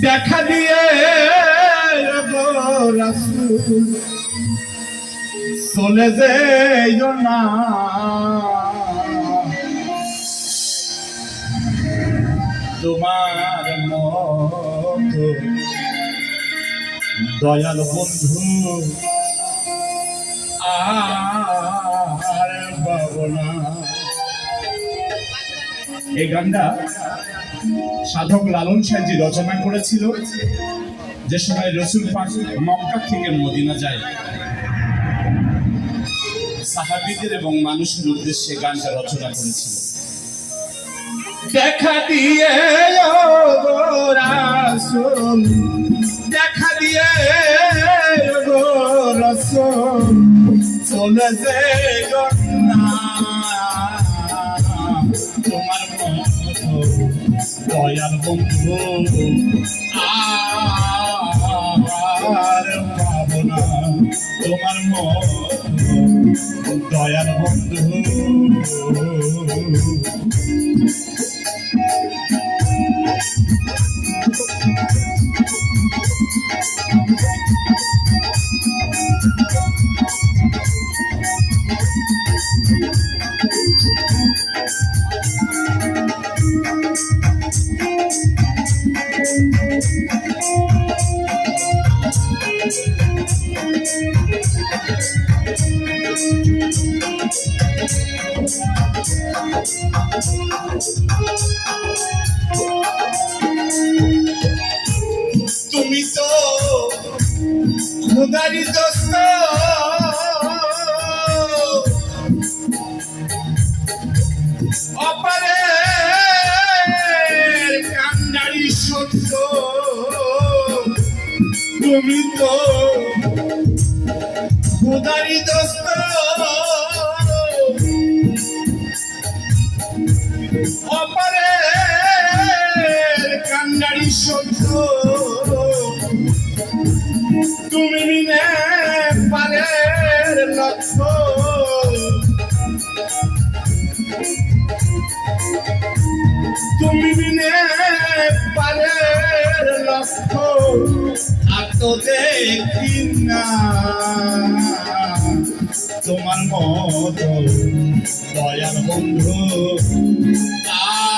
দেখা দিয়ে চলে যেও না। তোমার মতো দয়াল বন্ধু আর পাবো না। এই গানটা সাধক লালন সাহেবজি রচনা করেছিল। যে সময় রসুল পাক মক্কা থেকে মদিনা যায়। সাহাবিদের এবং মানুষের উদ্দেশ্যে গানটা রচনা করেছিল। দেখা দিয়ে দেখা দিয়ে রাসূল। চলে যে তোমার দয়াল বন্ধু আর পাবো তোমার মতো দয়াল বন্ধু তুমি তো খুদারি দোস্ত। অপারে কান্ডারি সত্য। তুমি তো খুদারি দোস্ত। অপারে কান্ডারি সত্য তুমি বিনে পারের লক্ষ্য। তুমি বিনে পারের লক্ষ্য। আর দেখি না তোমার মতো দয়াল বন্ধু আর